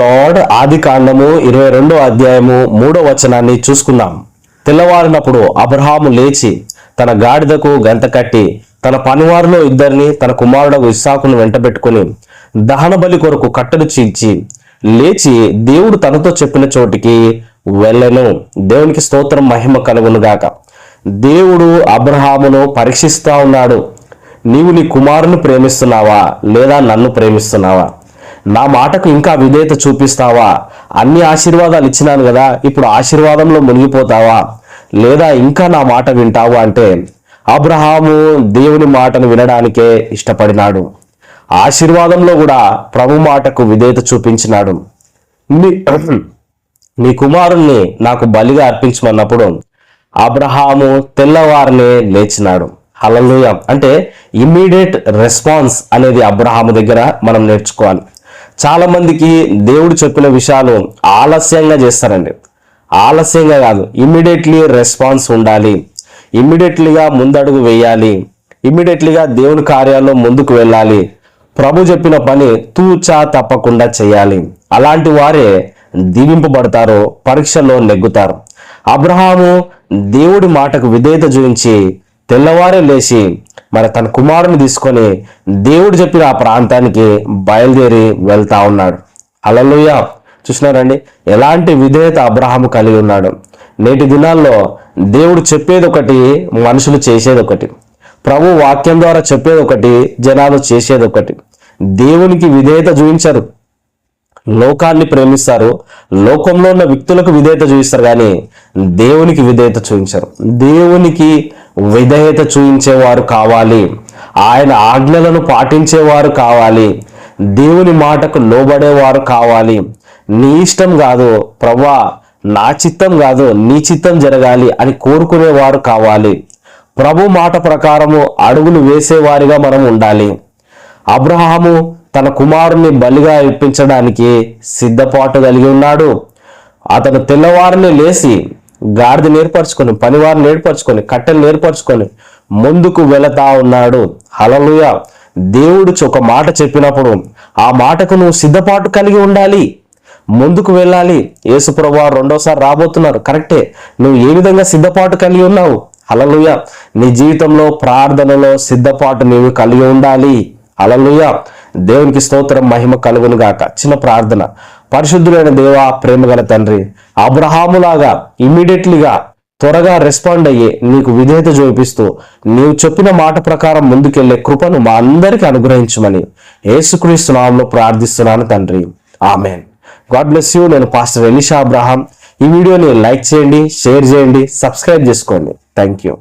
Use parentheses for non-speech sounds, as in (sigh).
Lord ఆది కాండము ఇరవై రెండో అధ్యాయము మూడో వచనాన్ని చూసుకుందాం. తెల్లవారినప్పుడు అబ్రహాము లేచి తన గాడిదకు గంత కట్టి తన పనివారిలో ఇద్దరిని తన కుమారుడు ఇస్సాకును వెంటబెట్టుకుని దహన బలి కొరకు కట్టెలు చీల్చి లేచి దేవుడు తనతో చెప్పిన చోటికి వెళ్ళను. దేవునికి స్తోత్రం మహిమ కలుగునుగాక దేవుడు అబ్రహామును పరీక్షిస్తా ఉన్నాడు. నీవు నీ కుమారుని ప్రేమిస్తున్నావా లేదా నన్ను ప్రేమిస్తున్నావా? నా మాటకు ఇంకా విధేయత చూపిస్తావా? అన్ని ఆశీర్వాదాలు ఇచ్చినాను కదా ఇప్పుడు ఆశీర్వాదంలో మునిగిపోతావా? లేదా ఇంకా నా మాట వింటావా అంటే అబ్రహాము దేవుని మాటను వినడానికే ఇష్టపడినాడు. ఆశీర్వాదంలో కూడా ప్రభు మాటకు విధేయత చూపించినాడు. నీ (clears throat) కుమారుణ్ణి నాకు బలిగా అర్పించమన్నప్పుడు అబ్రహాము తెల్లవారినే లేచినాడు. హలలుయ అంటే ఇమ్మీడియట్ రెస్పాన్స్ అనేది అబ్రహాము దగ్గర మనం నేర్చుకోవాలి. చాలామందికి దేవుడు చెప్పిన విషయాలు ఆలస్యంగా చేస్తారండి. ఆలస్యంగా కాదు ఇమ్మీడియట్లీ రెస్పాన్స్ ఉండాలి. ఇమ్మీడియట్లీగా ముందడుగు వేయాలి. ఇమ్మీడియట్లీగా దేవుని కార్యాల్లో ముందుకు వెళ్ళాలి. ప్రభు చెప్పిన పని తూచా తప్పకుండా చేయాలి. అలాంటి వారే దీవింపబడతారు పరీక్షల్లో నెగ్గుతారు. అబ్రహాము దేవుడి మాటకు విధేయత చూపించి తెల్లవారే లేచి మరి తన కుమారుని తీసుకొని దేవుడు చెప్పిన ఆ ప్రాంతానికి బయలుదేరి వెళ్తా ఉన్నాడు. అలలుయ చూసినారండి ఎలాంటి విధేయత అబ్రహాము కలిగి ఉన్నాడు. నేటి దినాల్లో దేవుడు చెప్పేది ఒకటి మనుషులు చేసేది ఒకటి ప్రభు వాక్యం ద్వారా చెప్పేది ఒకటి జనాలు చేసేది ఒకటి దేవునికి విధేయత చూపించరు. లోకాన్ని ప్రేమిస్తారు. లోకంలో ఉన్న వ్యక్తులకు విధేయత చూపిస్తారు కానీ దేవునికి విధేయత చూపించరు. దేవునికి విధేయత చూపించేవారు కావాలి. ఆయన ఆజ్ఞలను పాటించేవారు కావాలి. దేవుని మాటకు లోబడేవారు కావాలి. నీ ఇష్టం కాదు ప్రభా నా చిత్తం కాదు నీ చిత్తం జరగాలి అని కోరుకునేవారు కావాలి. ప్రభు మాట ప్రకారము అడుగులు వేసేవారిగా మనం ఉండాలి. అబ్రహాము తన కుమారుని బలిగా ఇప్పించడానికి సిద్ధపాటు కలిగి ఉన్నాడు. అతను తెల్లవారిని లేచి గాడిద నేర్పరచుకొని పనివారిని నేర్పరచుకొని కట్టెలు నేర్పరచుకొని ముందుకు వెళతా ఉన్నాడు. హలలుయ దేవుడు ఒక మాట చెప్పినప్పుడు ఆ మాటకు నువ్వు సిద్ధపాటు కలిగి ఉండాలి. ముందుకు వెళ్ళాలి. యేసుప్రభు రెండోసారి రాబోతున్నారు. కరెక్టే. నువ్వు ఏ విధంగా సిద్ధపాటు కలిగి ఉన్నావు? అలలుయ నీ జీవితంలో ప్రార్థనలో సిద్ధపాటు నీవు కలిగి ఉండాలి. అలలుయ దేవునికి స్తోత్రం మహిమ కలుగును గాక. చిన్న ప్రార్థన. పరిశుద్ధులైన దేవ ప్రేమగల తండ్రి అబ్రహాములాగా ఇమ్మీడియట్లీగా త్వరగా రెస్పాండ్ అయ్యి నీకు విధేయత చూపిస్తూ నీవు చెప్పిన మాట ప్రకారం ముందుకెళ్ళే కృపను మా అందరికీ అనుగ్రహించమని యేసుక్రీస్తు నామంలో ప్రార్థిస్తున్నాను తండ్రి. ఆమెన్. God bless you. నేను పాస్టర్ ఎలిషా అబ్రహాం. ఈ వీడియోని లైక్ చేయండి షేర్ చేయండి సబ్స్క్రైబ్ చేసుకోండి. Thank you